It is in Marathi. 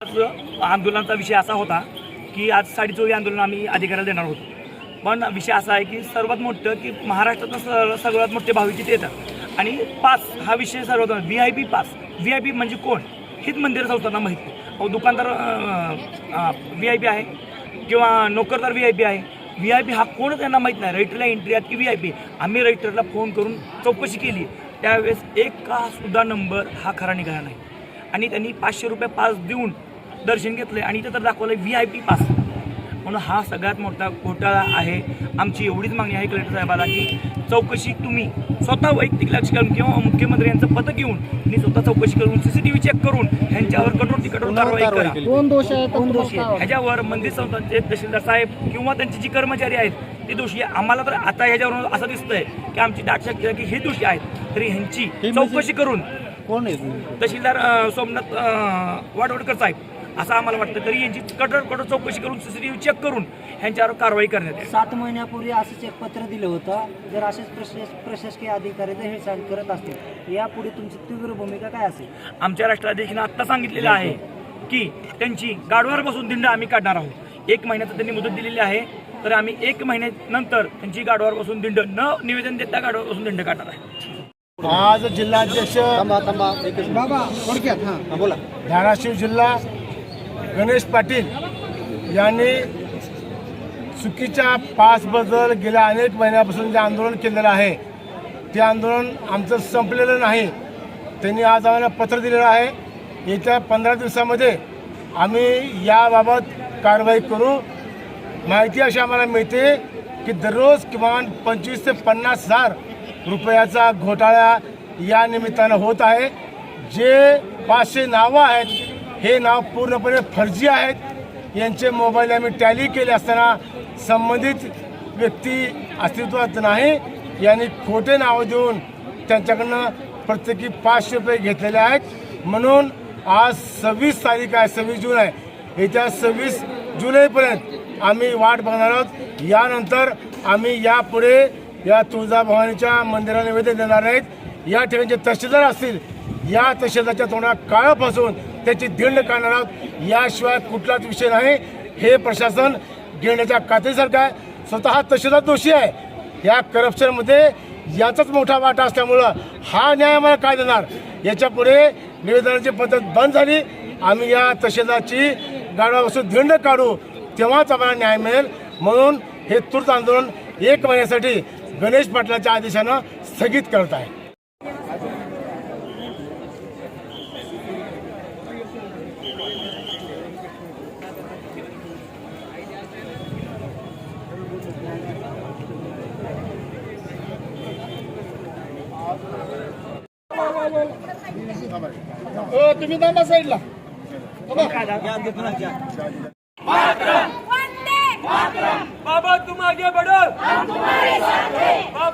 आंदोलनाचा विषय असा होता की आज साडेचोवी आंदोलन आम्ही अधिकाऱ्याला देणार होतो. पण विषय असा आहे की सर्वात मोठं की महाराष्ट्रातनं स सर्वात मोठे भाविक तिथे येतात. आणि पास हा विषय सर्वात V I P pass. V I P म्हणजे कोण? हेच मंदिर संस्थांना माहीत नाही. अहो दुकानदार व्ही आय पी आहे किंवा नोकरदार व्ही आय पी आहे. व्ही आय पी हा कोणच त्यांना माहीत नाही. रायटरला एंट्री आहेत की व्ही आय पी आम्ही रायटरला फोन करून चौकशी केली. त्यावेळेस एक का सुद्धा नंबर हा खरा निघाला नाही. आणि त्यांनी पाचशे रुपये पास देऊन दर्शन घेतलं आणि इथं तर दाखवलं व्ही आय पी पास म्हणून हा सगळ्यात मोठा घोटाळा आहे. आमची एवढीच मागणी आहे कलेक्टर साहेबाला की चौकशी तुम्ही स्वतः वैयक्तिक लक्ष घालून किंवा मुख्यमंत्री यांचं पथक घेऊन आणि स्वतः चौकशी करून सीसीटीव्ही चेक करून ह्यांच्यावर कठोर ती कठोर कारवाई करा. दोन दोष आहेत दोन दोषी आहेत. ह्याच्यावर मंदिर संस्थांचे तहसीलदार साहेब किंवा त्यांचे जी कर्मचारी आहेत ते दोषी आहे. आम्हाला तर आता ह्याच्यावरून असं दिसतंय की आमची दाट शक्य आहे की हे दोषी आहेत. तरी ह्यांची म्हणजे- चौकशी करून कोण आहे तहसीलदार सोमनाथ वाडवडकर साहेब. असं आम्हाला वाटतं. तरी यांची कठोर कठोर चौकशी करून सीसीटीव्ही चेक करून ह्यांच्यावर कारवाई करण्यात येईल. सात महिन्यापूर्वी असंच एक पत्र दिलं होतं. जर असेच प्रशास प्रशासकीय अधिकारी जर हे सांग करत असतील यापुढे तुमची तीव्र भूमिका काय असेल? आमच्या राष्ट्राध्यक्षांना आत्ता सांगितलेलं आहे की त्यांची गाडवार बसून दिंड आम्ही काढणार आहोत. एक महिन्याचं त्यांनी मुदत दिलेली आहे. तर आम्ही एक महिन्यानंतर त्यांची गाडवार बसून दिंड न निवेदन देता गाडवार बसून दिंड काढणार आहे. आज जिल्हाध्यक्ष हां बोला. धाराशिव जिल्हा गणेश पाटील यांनी चुकीच्या पासबद्दल गेल्या अनेक महिन्यापासून जे आंदोलन केलेलं आहे ते आंदोलन आमचं संपलेलं नाही. त्यांनी आज आम्हाला पत्र दिलेलं आहे. येत्या पंधरा दिवसामध्ये आम्ही याबाबत कारवाई करू. माहिती अशी आम्हाला मिळते की दररोज किमान पंचवीस ते पन्नास हजार रुपयाचा घोटाळा या निमित्तानं होत आहे. जे पाचशे नावं आहेत हे नाव पूर्णपणे फर्जी आहेत. यांचे मोबाईल आम्ही टॅली केले असताना संबंधित व्यक्ती अस्तित्वात नाही. यांनी खोटे नावं देऊन त्यांच्याकडनं प्रत्येकी पाचशे रुपये घेतलेले आहेत. म्हणून आज सव्वीस तारीख आहे सव्वीस जून आहे. येत्या सव्वीस जुलैपर्यंत आम्ही वाट बघणार आहोत. यानंतर आम्ही यापुढे या तुळजाभवानीच्या मंदिराला निवेदन देणार आहेत या ठिकाणी जे तहसीलदार असतील या तहसीलदारच्या तोंडात काळं फसून त्याची दीड काढणार आहोत याशिवाय कुठलाच विषय नाही. हे प्रशासन घेण्याच्या कात्रीसारखं आहे. स्वतः तहसीलदार दोषी आहे. या करप्शनमध्ये याचाच मोठा वाटा असल्यामुळं हा न्याय आम्हाला काय देणार? याच्यापुढे निवेदनाची पद्धत बंद झाली. आम्ही या तहसीलदारची गाडवापासून दिंड काढू तेव्हाच आम्हाला न्याय मिळेल. म्हणून हे तूर्त आंदोलन एक महिन्यासाठी गणेश पाटलाच्या आदेशानं स्थगित करत आहे. तुम्ही थांबा साईडला. बाबा तुम आगे बढ़ो बाबा तुम आगे बढ़ो